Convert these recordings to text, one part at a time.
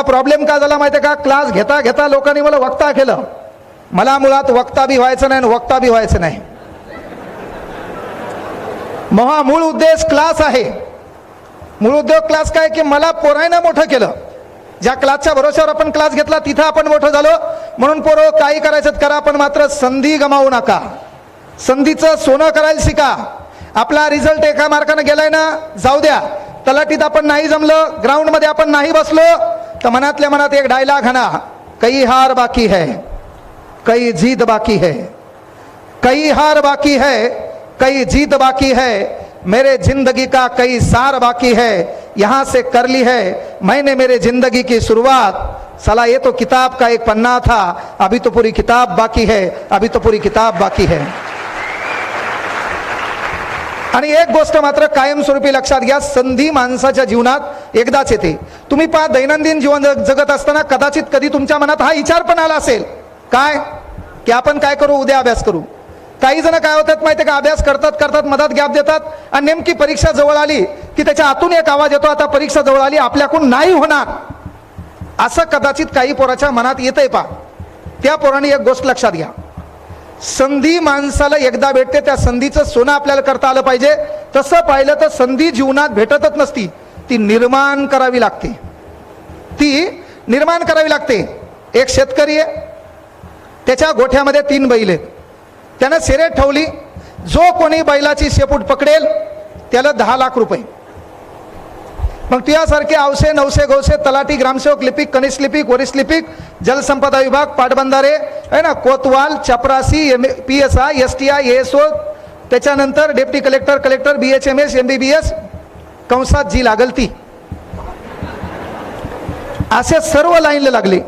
Problem काय झाला माहितीये का? क्लास घेता घेता लोकांनी मला वक्ता केलं. मला मुळात वक्ता बी व्हायचं नाही आणि वक्ता बी व्हायचं नाही. महा मूळ उद्देश क्लास आहे. मूळ उद्योग क्लास काय की मला पोरायनं मोठं केलं. ज्या क्लासच्या भरोश्यावर आपण क्लास घेतला तिथं आपण मोठं झालो. म्हणून पोरं काही करायचं करा पण मात्र संधी गमावू नका. संधीचं सोनं करायला शिका. आपला रिझल्ट एका मार्कानं गेलाय ना जाऊ द्या. तलाटीत आपण नाही जमलं ग्राउंडमध्ये आपण नाही बसलो तर मनातल्या मनात एक डायलॉग हाना कई हार बाकी है कई जीत बाकी है कई हार बाकी है कई जीत बाकी है मेरे जिंदगी का कई सार बाकी है यहां से कर ली है मैंने मेरे जिंदगी की शुरुआत। सला ये तो किताब का एक पन्ना था अभी तो पूरी किताब बाकी है अभी तो पूरी किताब बाकी है। आणि एक गोष्ट मात्र कायमस्वरूपी लक्षात घ्या संधी माणसाच्या जीवनात एकदाच येते. तुम्ही पहा दैनंदिन जीवन जग- जगत असताना कदाचित कधी तुमच्या मनात हा विचार पण आला असेल. काय? की आपण काय करू? उद्या अभ्यास करू. काही जण काय होतात माहिती का? अभ्यास करतात करतात मधात गॅप देतात आणि नेमकी परीक्षा जवळ आली की त्याच्या आतून एक आवाज येतो आता परीक्षा जवळ आली आपल्याकडून नाही होणार. असं कदाचित काही पोराच्या मनात येतंय पा त्या पोराने एक गोष्ट लक्षात घ्या. संधी माणसाला एकदा भेटते त्या संधीचं सोनं आपल्याला करता आलं पाहिजे. तसं पाहिलं तर संधी जीवनात भेटतच नसती. ती निर्माण करावी लागते. ती निर्माण करावी लागते. एक शेतकरी आहे. त्याच्या गोठ्यामध्ये तीन बैल आहेत. त्यानं सेरेट ठेवली. जो कोणी बैलाची शेपूट पकडेल त्याला दहा लाख रुपये. मग तुझ्यासारखे आवशे नवसे गवसे तलाठी ग्रामसेवक लिपिक कनिष्ठ लिपिक वरिष्ठ लिपिक जलसंपदा विभाग पाटबंधारे आहे ना कोतवाल चपरासी M P S I S T I S O त्याच्यानंतर deputy collector collector B H M S M B B S कंसात जी लागल ती असे सर्व लाईनला लागले.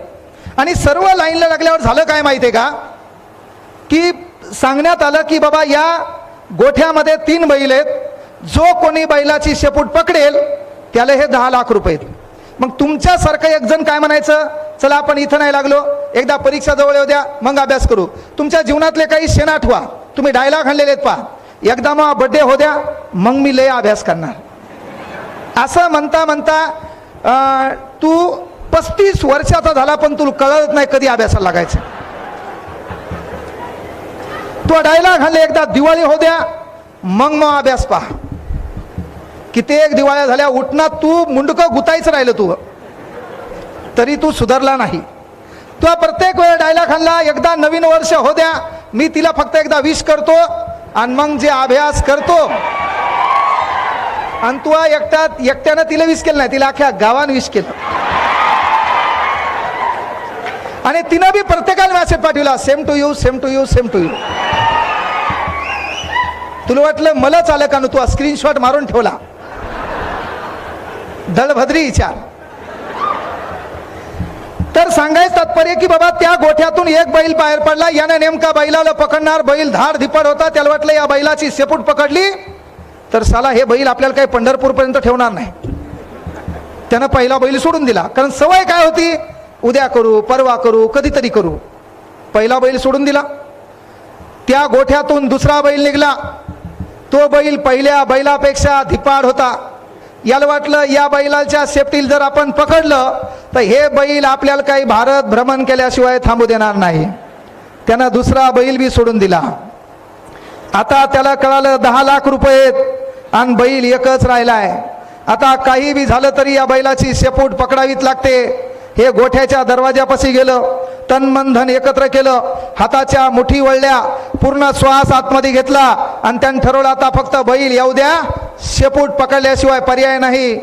आणि सर्व लाईनला लागल्यावर झालं काय माहिती आहे का? की सांगण्यात आलं की बाबा या गोठ्यामध्ये तीन बैल आहेत. जो कोणी बैलाची शेपूट पकडेल त्याला हे दहा लाख रुपये आहेत. मग तुमच्यासारखं एक जण काय म्हणायचं? चला आपण इथं नाही लागलो. एकदा परीक्षा जवळ येऊ द्या मग अभ्यास करू. तुमच्या जीवनातले काही शेण आठवा. तुम्ही डायलॉग आणलेले आहेत पहा. एकदा मग बड्डे हो द्या मग मी लय अभ्यास करणार. असं म्हणता म्हणता तू पस्तीस वर्षाचा झाला पण तुला कळत नाही कधी अभ्यासाला लागायचं. तो डायलॉग हल्ले एकदा दिवाळी हो द्या मग मग अभ्यास पहा. कित्येक दिवाळ्या झाल्या उठणार तू मुंडकं गुतायचं राहिलं तू. तरी तू सुधारला नाही. तो प्रत्येक वेळ डायलॉग हल्ला एकदा नवीन वर्ष हो द्या मी तिला फक्त एकदा विश करतो आणि मग जे अभ्यास करतो आणि तू एकट्यात एकट्यानं तिला विश केलं नाही तिला अख्ख्या गावानं विश केलं. आणि तिनं बी प्रत्येकाला मेसेज पाठवला same to you same to you same to you तुला वाटलं मलाच आलं का न? तू स्क्रीनशॉट मारून ठेवला. दळभद्री विचार. तर सांगायचं तात्पर्य की बाबा त्या गोठ्यातून एक बैल बाहेर पडला. याने नेमका बैलाला पकडणार बैल धाड धिपड होता. त्याला वाटलं या बैलाची शेपूट पकडली. तर साला हे बैल आपल्याला काही पंढरपूरपर्यंत ठेवणार नाही. त्यानं पहिला बैल सोडून दिला. कारण सवय काय होती? उद्या करू परवा करू कधीतरी करू. पहिला बैल सोडून दिला. त्या गोठ्यातून दुसरा बैल निघला. तो बैल पहिल्या बैलापेक्षा धिपाड होता. याला वाटलं या बैलाच्या सेफ्टीला जर आपण पकडलं तर हे बैल आपल्याला काही भारत भ्रमण केल्याशिवाय थांबू देणार नाही. त्यानं दुसरा बैल बी सोडून दिला. आता त्याला कळालं दहा लाख रुपये आणि बैल एकच राहिलाय. आता काही बी झालं तरी या बैलाची शेपूट पकडावीच लागते. हे गोठ्याच्या दरवाजापाशी गेलं. तन मन धन एकत्र केलं. हाताच्या मुठी वळल्या. पूर्ण श्वास आतमध्ये घेतला. आणि त्यानं ठरवलं आता फक्त बैल येऊ द्या. शेपूट पकडल्याशिवाय पर्याय नाही.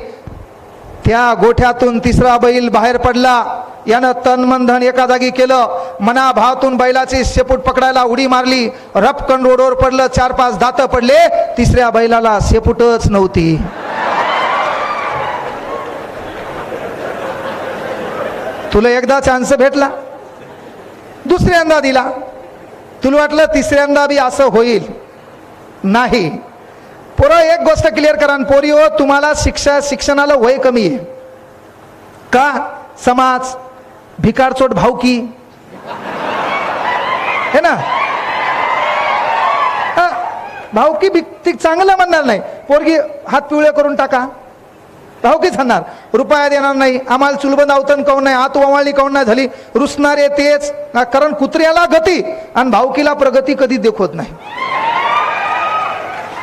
त्या गोठ्यातून तिसरा बैल बाहेर पडला. यानं तन मन धन एका जागी केलं. मनाभावातून बैलाची शेपूट पकडायला उडी मारली. रपकन रोडवर पडलं चार पाच दात पडले. तिसऱ्या बैलाला शेपूटच नव्हती. तुला एकदा चान्स भेटला. दुसऱ्यांदा दिला. तुला वाटलं तिसऱ्यांदा बी असं होईल? नाही. पोरं एक गोष्ट क्लिअर करा पोरी हो तुम्हाला शिक्षा शिक्षणाला वय कमी आहे. का? समाज भिकारचोट भावकी हे ना? हा, भावकी भिक ती चांगलं म्हणणार नाही. पोरगी हात पिवळे करून टाका. भावकीच म्हणणार रुपया देणार नाही. आम्हाला चुलबंद अवतन काऊन नाही? आत वमाळणी काऊन नाही झाली? रुसणारे तेच. कारण कुत्र्याला गती आणि भावकीला प्रगती कधी देखवत नाही.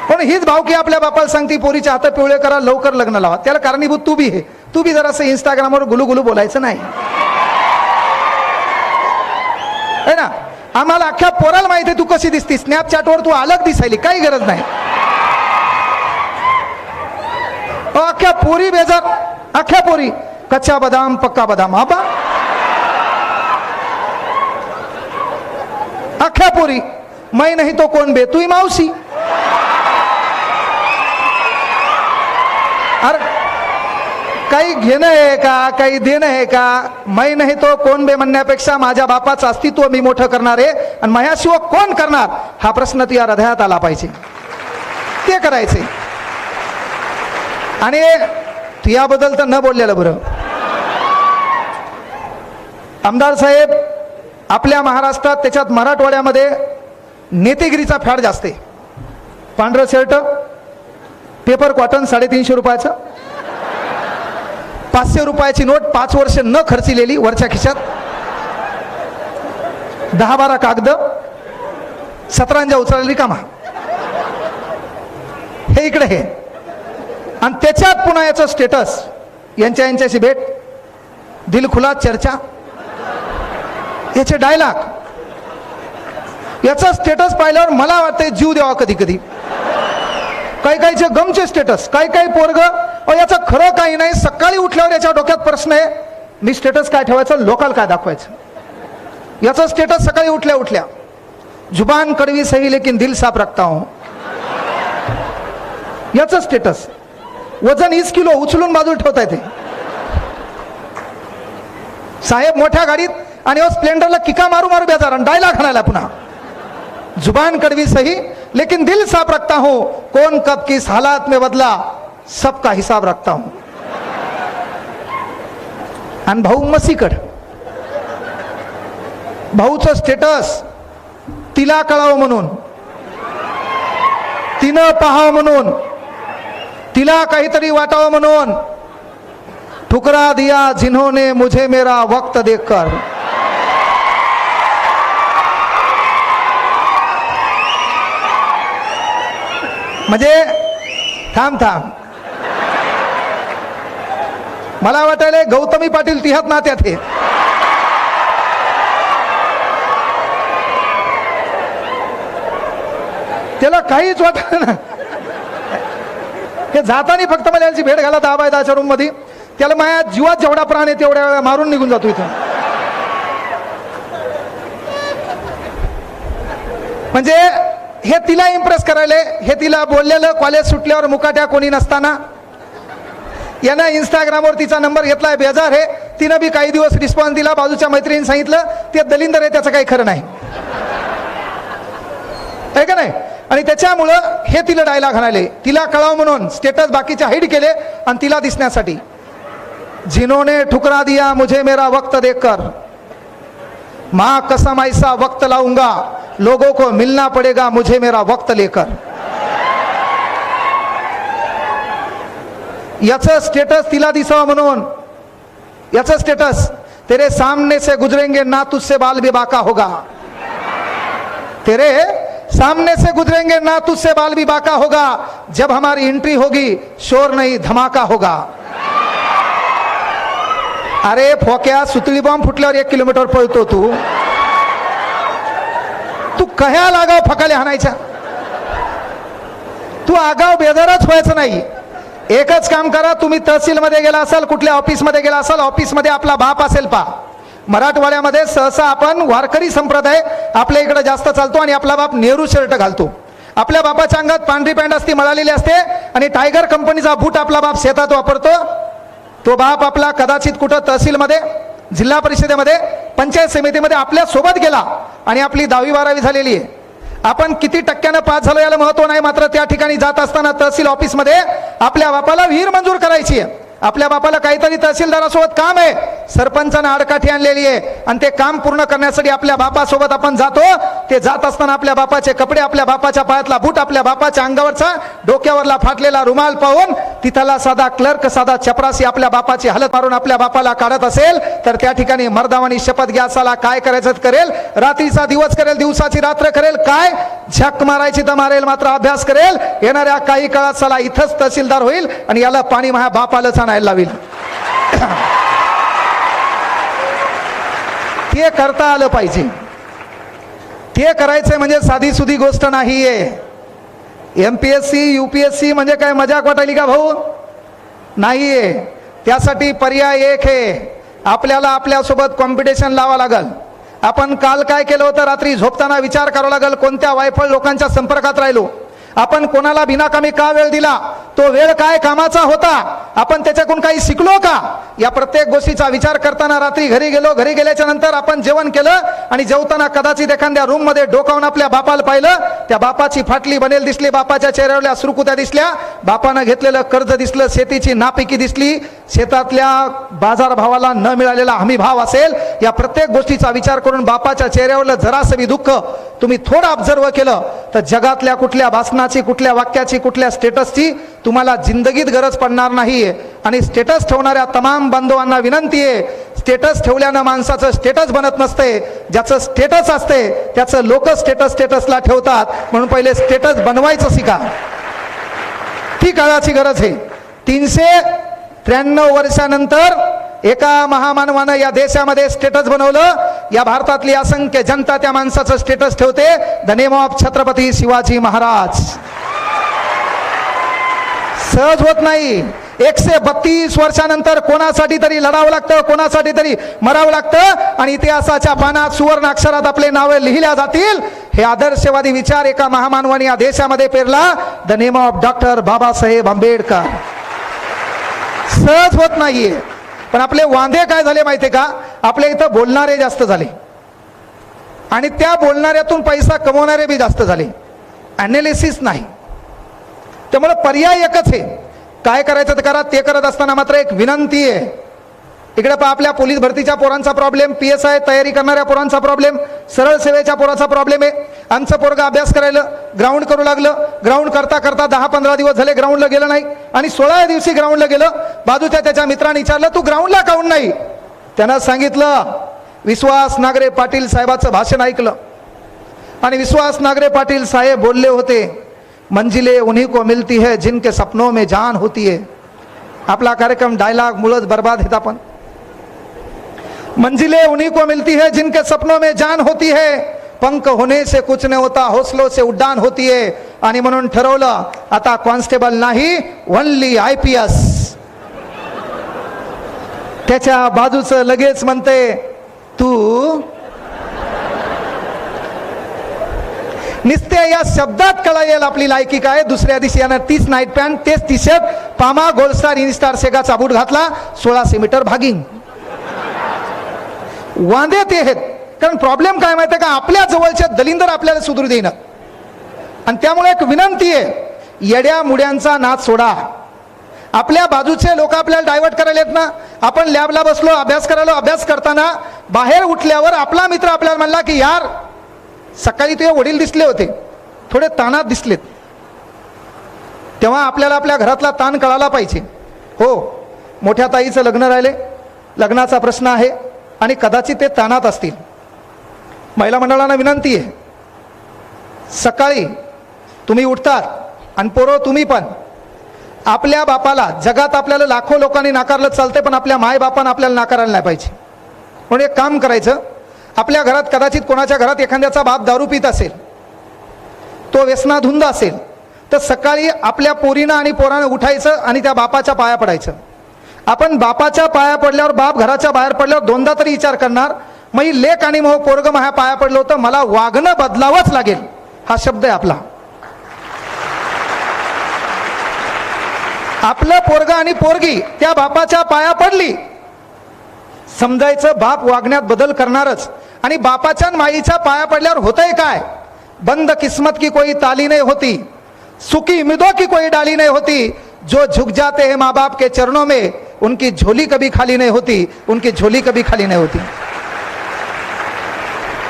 पण हीच भावकी आपल्या बापाला सांगते पोरीच्या हात पिवळे करा लवकर लग्न लावा. त्याला कारणीभूत तू बी हे. तू बी जरासं इंस्टाग्रामवर गुलू गुलू बोलायचं नाही. है ना? आम्हाला अख्ख्या पोराला माहिती आहे तू कशी दिसती स्नॅपचॅटवर तू अलग दिसायली. काही गरज नाही. अख्ख्या पोरी बेजार अख्ख्या पोरी. कच्चा बदाम पक्का बदाम. आबा अख्ख्या पोरी. मै नाही तो कोण बे. मावशी अरे काही घेणं आहे का? काही देणं आहे का? मै नाही तो कोण बे म्हणण्यापेक्षा माझ्या बापाचं अस्तित्व मी मोठं करणार आहे. आणि माझ्याशिवाय कोण करणार? हा प्रश्न तुझ्या हृदयात आला पाहिजे. ते करायचे आणि तुझ्याबद्दल तर न बोललेलं बरं. आमदार साहेब आपल्या महाराष्ट्रात त्याच्यात मराठवाड्यामध्ये नेतेगिरीचा फॅड जास्त आहे. पांढरं शर्ट पेपर कॉटन साडेतीनशे रुपयाचं. पाचशे रुपयाची नोट पाच वर्ष न खर्चिलेली वरच्या खिशात. दहा बारा कागद सतरांजा उचललेली कामा हे इकडे हे. आणि त्याच्यात पुन्हा याचं स्टेटस यांच्या यांच्याशी भेट दिलखुला चर्चा याचे डायलॉग याचं स्टेटस पाहिल्यावर मला वाटतंय जीव द्यावा कधी कधी. काही काहीचे गमचे स्टेटस काही काही पोरग अ याचं खरं काही नाही. सकाळी उठल्यावर याच्या डोक्यात प्रश्न आहे मी स्टेटस काय ठेवायचं लोकल काय दाखवायचं? याचं स्टेटस सकाळी उठल्या उठल्या जुबान कड़वी सही लेकिन दिल साफ रखता हो याचं स्टेटस वजन वीस किलो उचलून बाजूला ठेवता येते. साहेब मोठ्या गाडीत आणि स्प्लेंडरला किका मारू मारू बेजार आणि डायलॉग हाणायला पुन्हा. जुबान कड़वी सही लेकिन दिल साफ रखता हो कोण कब किस हालात में बदला? सबका हिसाब रखता हूं। आणि भाऊ मसीकड। भाऊचं स्टेटस। तिला कळावं म्हणून। तिनं पाहावं म्हणून। तिला काहीतरी वाटावं म्हणून। ठुकरा दिया जिन्होंने मुझे मेरा वक्त देखकर। म्हणजे थांब थांब। मला वाटायला गौतमी पाटील तिहात नात्यात हे त्याला काहीच वाटत ना. हे जाताना फक्त मला यांची भेट घाला दहा बाय दहाच्या रूममध्ये. त्याला माझ्या जीवात जेवढा प्राण आहे तेवढ्या वेळा मारून निघून जातो इथं. म्हणजे हे तिला इम्प्रेस करायले हे तिला बोललेलं कॉलेज सुटल्यावर मुकाट्या कोणी नसताना. यानं इंस्टाग्रामवर तिचा नंबर घेतलाय बेजार हे तिनं बी काही दिवस रिस्पॉन्स दिला बाजूच्या मैत्रिणीने सांगितलं ते दलिंदर आहे त्याचं काही खरं नाही. आहे का नाही? आणि त्याच्यामुळं हे तिला डायलॉग हाणाले तिला कळावं म्हणून स्टेटस बाकीचे हाईड केले आणि तिला दिसण्यासाठी. जिन्होंने ठुकरा दिया मुझे मेरा वक्त देखकर. माँ कसम ऐसा वक्त लाऊंगा. लोगों को मिलना पड़ेगा मुझे मेरा वक्त लेकर. याचं स्टेटस तिला दिसावं म्हणून. याचं स्टेटस तेरे सामने से गुजरेंगे ना तुझसे बाल भी बाका होगा. तेरे सामने से गुजरेंगे ना तुझसे बाल भी बाका होगा. जब हमारी एंट्री होगी शोर नहीं धमाका होगा. अरे फोक्या सुतळी बॉम्ब फुटल्यावर एक किलोमीटर पळतो तू. तू कह्या लागाव फकाले हाणायच्या? तू आगाव बेदरच व्हायचं नाही. एकच काम करा तुम्ही तहसीलमध्ये गेला असाल कुठल्या ऑफिसमध्ये गेला असाल ऑफिसमध्ये आपला बाप असेल पा मराठवाड्यामध्ये सहसा आपण वारकरी संप्रदाय आपल्या इकडे जास्त चालतो आणि आपला बाप नेहरू शर्ट घालतो. आपल्या बापाच्या अंगात पांढरी पॅन्ट असते मळालेली असते आणि टायगर कंपनीचा बूट आपला बाप शेतात वापरतो. तो बाप आपला कदाचित कुठं तहसीलमध्ये जिल्हा परिषदेमध्ये पंचायत समितीमध्ये आपल्यासोबत गेला आणि आपली दहावी बारावी झालेली आहे. आपण किती टक्क्यानं पास झालो याला महत्त्व नाही मात्र त्या ठिकाणी जात असताना तहसील ऑफिसमध्ये आपल्या बापाला विहीर मंजूर करायची आहे. आपल्या बापाला काहीतरी तहसीलदारासोबत काम आहे. सरपंचानं आडकाठी आणलेली आहे. आणि ते काम पूर्ण करण्यासाठी आपल्या बापासोबत आपण जातो. ते जात असताना आपल्या बापाचे कपडे आपल्या बापाच्या पायातला बूट आपल्या बापाच्या अंगावरचा डोक्यावरला फाटलेला रुमाल पाहून तिथला साधा क्लर्क साधा चपरासी आपल्या बापाची हालत मारून आपल्या बापाला काढत असेल तर त्या ठिकाणी मर्दावानी शपथ घ्या असाला काय करायचं करेल? रात्रीचा दिवस करेल दिवसाची रात्र करेल काय? झक मारायची तर मारेल मात्र अभ्यास करेल. येणाऱ्या काही काळात साला इथंच तहसीलदार होईल आणि याला पाणी माझ्या बापालाच आणायला लावील. ते करता आलं पाहिजे. ते करायचं म्हणजे साधी सुधी गोष्ट आहे M P S C U P S C म्हणजे काय मजाक वाटायली का भाऊ? नाही आहे त्यासाठी पर्याय एक आहे. आपल्याला आपल्यासोबत कॉम्पिटिशन लावा लागल. आपण काल काय केलं होतं रात्री झोपताना विचार करावा लागल कोणत्या वायफळ लोकांच्या संपर्कात राहिलो. आपण कोणाला बिनाकामी का वेळ दिला? तो वेळ काय कामाचा होता? आपण त्याच्याकडून काही शिकलो का? या प्रत्येक गोष्टीचा विचार करताना रात्री घरी गेलो घरी गेल्याच्यानंतर आपण जेवण केलं आणि जेवताना कदाचित एखाद्या रूममध्ये डोकावून आपल्या बापाला पाहिलं. त्या बापाची फाटली बनेल दिसली बापाच्या चेहऱ्यावरल्या सुरकुत्या दिसल्या. बापानं घेतलेलं कर्ज दिसलं शेतीची नापिकी दिसली. शेतातल्या बाजारभावाला न मिळालेला हमी भाव असेल. या प्रत्येक गोष्टीचा विचार करून बापाच्या चेहऱ्यावरलं जरासवी दुःख तुम्ही थोडं ऑब्झर्व केलं. तर जगातल्या कुठल्या भाषणाची कुठल्या वाक्याची कुठल्या स्टेटसची तुम्हाला जिंदगीत गरज पडणार नाही आणि स्टेटस ठेवणाऱ्या तमाम बांधवांना विनंती आहे स्टेटस ठेवल्यानं माणसाचं स्टेटस बनत नसते. ज्याचं स्टेटस असते त्याचं लोक स्टेटस स्टेटसला ठेवतात. म्हणून पहिले स्टेटस बनवायचं शिका. ती काळाची गरज आहे. तीनशे त्र्याण्णव वर्षानंतर एका महामानवानं या देशामध्ये स्टेटस बनवलं. या भारतातली असंख्य जनता त्या माणसाचं स्टेटस ठेवते. The name of Chhatrapati Shivaji Maharaj. सहज होत नाही. एकशे बत्तीस वर्षानंतर कोणासाठी तरी लढावं लागतं कोणासाठी तरी मरावं लागतं आणि इतिहासाच्या पानात सुवर्ण अक्षरात आपले नावे लिहिल्या जातील. हे आदर्शवादी विचार एका महामानवाने या देशामध्ये पेरला. The name of doctor Babasaheb Ambedkar. सहज होत नाहीये. पण आपले वांदे काय झाले माहिती का? आपल्या इथं बोलणारे जास्त झाले. आणि त्या बोलणाऱ्यातून पैसा कमवणारे बी जास्त झाले. अनालिसिस नाही. त्यामुळे पर्याय एकच आहे. काय करायचं तर करा ते करत असताना मात्र एक विनंती आहे. इकडे पहा आपल्या पोलीस भरतीच्या पोरांचा प्रॉब्लेम पी एस आय तयारी करणाऱ्या पोरांचा प्रॉब्लेम सरळ सेवेच्या पोराचा प्रॉब्लेम आहे. आमचं पोरग अभ्यास करायला ग्राउंड करू लागलं. ग्राउंड करता करता दहा पंधरा दिवस झाले ग्राउंडला गेलं नाही. आणि सोळाव्या दिवशी ग्राउंडला गेलं. बाजूच्या त्याच्या मित्राने विचारलं तू ग्राउंडला काऊन नाही? त्यानं सांगितलं विश्वास नागरे पाटील साहेबाचं भाषण ऐकलं. आणि विश्वास नागरे पाटील साहेब बोलले होते मंजिले उन्हीं को मिलती है जिनके सपनों में जान होती है। आपला कार्यक्रम डायलॉग मुळच बर्बाद आहेत आपण मंजिले उन्हीं को मिलती है जिनके सपनों में जान होती है। पंख होने से कुछ नहीं होता हौसलों से उड्डाण होती है। आणि म्हणून ठरवलं आता कॉन्स्टेबल नाही ओनली आय पी एस त्याच्या बाजूचं लगेच म्हणते तू निस्ते या शब्दात कळा आपली लायकी काय? दुसऱ्या दिवशी यानं तीच नाईट पॅन्ट तेच टी शर्ट पामा गोल्ड स्टार इन स्टार सेगाचा बूट घातला सोळाशे मीटर भागिंग वांदे ते आहेत. कारण प्रॉब्लेम काय माहिती का? आपल्या जवळच्या दलिंदर आपल्याला सुधरू देईन. आणि त्यामुळे एक विनंती आहे येड्या मुड्यांचा नाच सोडा. आपल्या बाजूचे लोक आपल्याला डायव्हर्ट करायला येत ना? आपण लॅबला बसलो अभ्यास करायला अभ्यास करताना बाहेर उठल्यावर आपला मित्र आपल्याला म्हणला की यार सकाळी तुझे वडील दिसले होते. थोडे ताणात दिसलेत. तेव्हा आपल्याला आपल्या घरातला ताण कळाला पाहिजे. हो मोठ्या ताईचं लग्न राहिले. लग्नाचा प्रश्न आहे आणि कदाचित ते ताणात असतील. महिला मंडळांना विनंती आहे. सकाळी तुम्ही उठतात आणि पोरं तुम्ही पण. आपल्या बापाला जगात आपल्याला लाखो लोकांनी नाकारलं चालते पण आपल्या मायबापानं आपल्याला नाकारायला नाही पाहिजे. म्हणून एक काम करायचं आपल्या घरात कदाचित कोणाच्या घरात एखाद्याचा बाप दारू पित असेल तो व्यसनाधुंद असेल तर सकाळी आपल्या पोरीनं आणि पोरानं उठायचं आणि त्या बापाच्या पाया पडायचं. आपण बापाच्या पाया पडल्यावर बाप घराच्या बाहेर पडल्यावर दोनदा तरी विचार करणार मग ही लेख आणि मग पोरग माझ्या पाया पडलं होतं मला वागणं बदलावंच लागेल हा शब्द आहे आपला. आपलं पोरग आणि पोरगी त्या बापाच्या पाया पडली. समजायचं बाप वागण्यात बदल करणारच. आणि बापाच्या माईच्या पाया पडल्यावर होतंय काय? बंद किस्मत की कोई ताली नाही होती. सुखी उम्मीदों की कोई डाली नहीं होती. जो झुक जाते हैं माँ बाप के चरणों में उनकी झोली कभी खाली नहीं होती उनकी झोली कभी खाली नाही होती।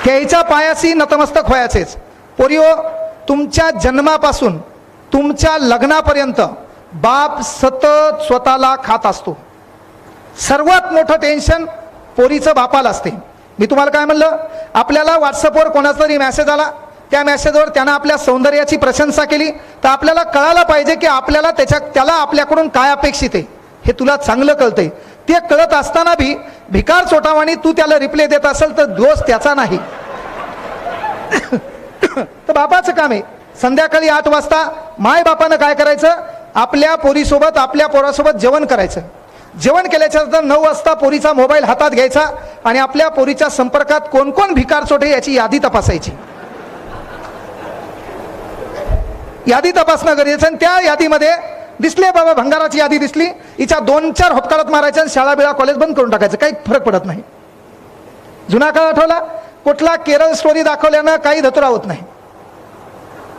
त्याच्या पायाशी नतमस्तक व्हायचेच पोरिओ तुमच्या जन्मापासून तुमच्या लग्नापर्यंत बाप सतत स्वतःला खात असतो. सर्वात मोठं टेन्शन पोरीचं बापाला असते. मी तुम्हाला काय म्हणलं? आपल्याला व्हॉट्सअपवर कोणाचा तरी मेसेज आला. त्या मेसेजवर त्यानं आपल्या सौंदर्याची प्रशंसा केली. तर आपल्याला कळायला पाहिजे की आपल्याला त्याच्या त्याला आपल्याकडून काय अपेक्षित आहे? हे तुला चांगलं कळतंय. ते कळत असताना बी भिकार चोटावाणी तू त्याला रिप्ले देत असेल तर दोष त्याचा नाही. तर बापाचं काम आहे. संध्याकाळी आठ वाजता माय बापानं काय करायचं? आपल्या पोरीसोबत आपल्या पोरासोबत जेवण करायचं. जेवण केल्याच्यानंतर नऊ वाजता पोरीचा मोबाईल हातात घ्यायचा आणि आपल्या पोरीच्या संपर्कात कोण कोण भिकार चोटे याची यादी तपासायची. यादी तपासणं गरजेचं आणि त्या यादीमध्ये दिसले बाबा भंगाराची यादी दिसली. हिच्या दोन चार होपकाळात मारायच्या आणि शाळा बिळा कॉलेज बंद करून टाकायचं. काही फरक पडत नाही. जुना काळ आठवला? कुठला केरळ स्टोरी दाखवल्यानं काही धतुरा होत नाही.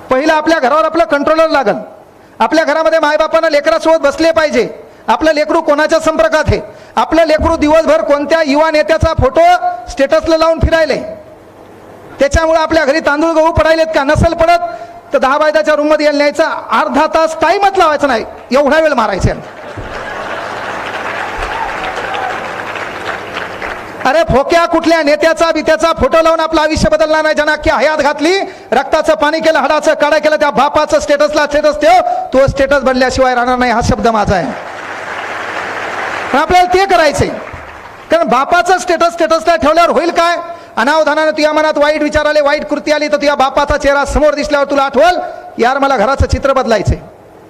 पहिलं आपल्या घरावर आपलं कंट्रोलर लागल. आपल्या घरामध्ये मायबापानं लेकरासोबत बसले पाहिजे. आपलं लेकरू कोणाच्या संपर्कात आहे? आपलं लेकरू दिवसभर कोणत्या युवा नेत्याचा फोटो स्टेटसला लावून फिरायले त्याच्यामुळे आपल्या घरी तांदूळ गहू पडायलेत का? नसल पडत? तर दहा बायदाच्या रूममध्ये यायला न्यायचा. अर्धा तास टाईमच लावायचा नाही. एवढा वेळ मारायचा अरे फोक्या कुठल्या नेत्याचा बित्याचा फोटो लावून आपलं आयुष्य बदलणार नाही? ज्यांना की हयात घातली रक्ताचं पाणी केलं हाडाचं काढा केलं त्या बापाचं स्टेटसला स्टेटस ठेव. तो स्टेटस बनल्याशिवाय राहणार नाही. हा शब्द माझा आहे. पण आपल्याला ते करायचंय. कारण बापाचं स्टेटस स्टेटसला ठेवल्यावर होईल काय? अनावधानानं तुझ्या मनात वाईट विचार आले वाईट कृती आली तर तुझ्या बापाचा चेहरा समोर दिसल्यावर तुला आठवल? यार मला घराचं चित्र बदलायचंय.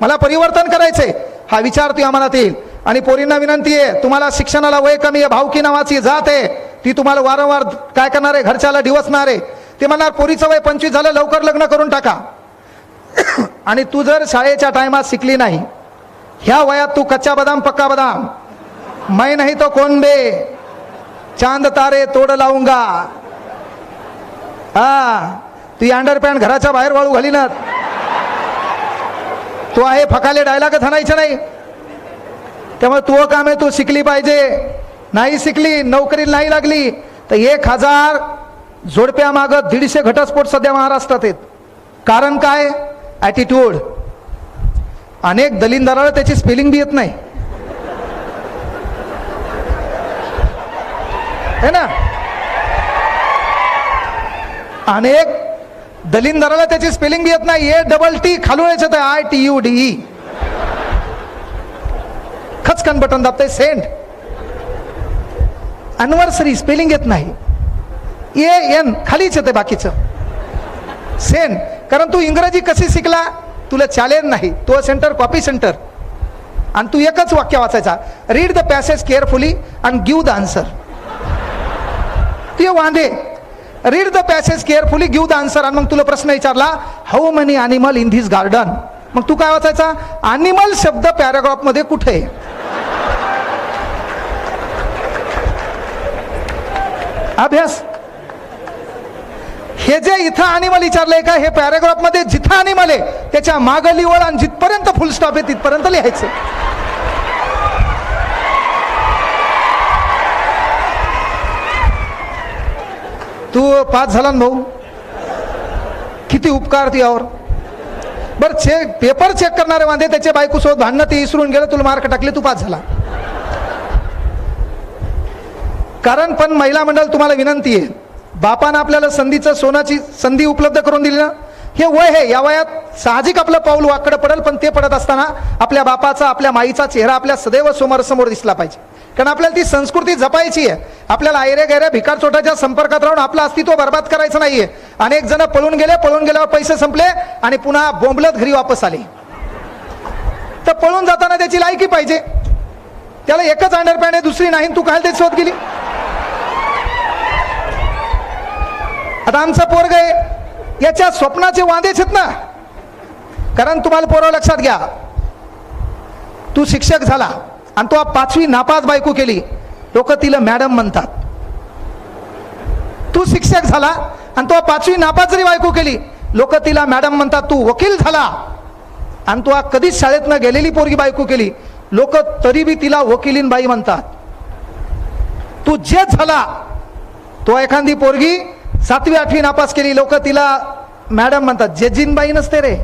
मला परिवर्तन करायचंय. हा विचार तुझ्या मनात येईल. आणि पोरींना विनंती आहे तुम्हाला शिक्षणाला वय कमी आहे भावकी नावाची जात आहे. ती तुम्हाला वारंवार काय करणार? आहे घरच्याला डिवसणार आहे. ते म्हणणार पोरीचं वय पंचवीस झालं लवकर लग्न करून टाका. आणि तू जर शाळेच्या टायमात शिकली नाही ह्या वयात तू कच्चा बदाम पक्का बदाम. मैं नहीं तो कौन बे? चांद तारे तोड लावूंगा हा ती अंडर पॅन्ट घराच्या बाहेर वाळू घाली ना तू आहे फकाले डायलॉगच हाणायचं नाही. त्यामुळे तू हो काम आहे तू शिकली पाहिजे. नाही शिकली नोकरी नाही लागली तर एक हजार जोडप्या मागत दीडशे घटस्फोट सध्या महाराष्ट्रात आहेत. कारण काय? ॲटिट्यूड अनेक दलिंदराला त्याची स्पेलिंग बी येत नाही. है ना? अनेक दलिंदराला त्याची स्पेलिंग बी येत नाही. ए डबल टी खालून येत आय टी यू डी खचकन बटन दाबतंय सेंड अनवर्सरी स्पेलिंग येत नाही. ए एन खालीच येते बाकीचं. सेन कारण तू इंग्रजी कशी शिकला? तुला चॅलेंज नाही. तो सेंटर कॉपी सेंटर आणि तू एकच वाक्य वाचायचा. Read the passage carefully and give the answer ते वांदे. Read the passage carefully give the answer आणि मग तुला प्रश्न विचारला how many animal in this garden मग तू काय वाचायचा? अॅनिमल शब्द पॅराग्राफमध्ये कुठे? आहे? अभ्यास. हे जे इथं अॅनिमल विचारलंय का हे पॅराग्राफमध्ये जिथं अॅनिमल आहे त्याच्या मागं लिवळ आणि जिथपर्यंत फुल स्टॉप आहे तिथपर्यंत लिहायचं. तू पास झाला ना भाऊ? किती उपकार ती यावर. बर चेक पेपर चेक करणारे वांदे त्याच्या बायकोसोबत भांडणं ते इसरून गेलं तुला मार्क टाकले तू पास झाला. कारण पण महिला मंडळ तुम्हाला विनंती आहे बापानं आपल्याला संधीचं सोनाची संधी उपलब्ध करून दिली ना हे वय हे या वयात साहजिक आपलं पाऊल वाकडं पडेल पण ते पडत असताना आपल्या बापाचा आपल्या माईचा चेहरा आपल्या सदैव समोर समोर दिसला पाहिजे. कारण आपल्याला ती संस्कृती जपायची आहे. आपल्याला आयऱ्या गैऱ्या भिकार चोटाच्या संपर्कात राहून आपलं अस्तित्व बर्बाद करायचं नाहीये. अनेक जण पळून गेले पळून गेल्यावर पैसे संपले आणि पुन्हा बोंबलत घरी वापस आले. तर पळून जाताना त्याची लायकी पाहिजे. त्याला एकच अंडरपॅन्ट आहे दुसरी नाही तू काय त्याची शोध गेली. आता आमचं पोरग आहे याच्या स्वप्नाचे वांदेच आहेत ना. कारण तुम्हाला पोरं लक्षात घ्या. तू शिक्षक झाला. आणि तो पाचवी नापास बायको केली. लोक तिला मॅडम म्हणतात. तू शिक्षक झाला आणि तो पाचवी नापास जरी बायको केली लोक तिला मॅडम म्हणतात तू वकील झाला. आणि तू कधीच शाळेत गेलेली पोरगी बायको केली. लोक तरी बी तिला वकिलीन बाई म्हणतात. तू जे झाला तो एखादी पोरगी सातवी आठवी नापास केली लोक तिला मॅडम म्हणतात जेजीन बाई नसते रे.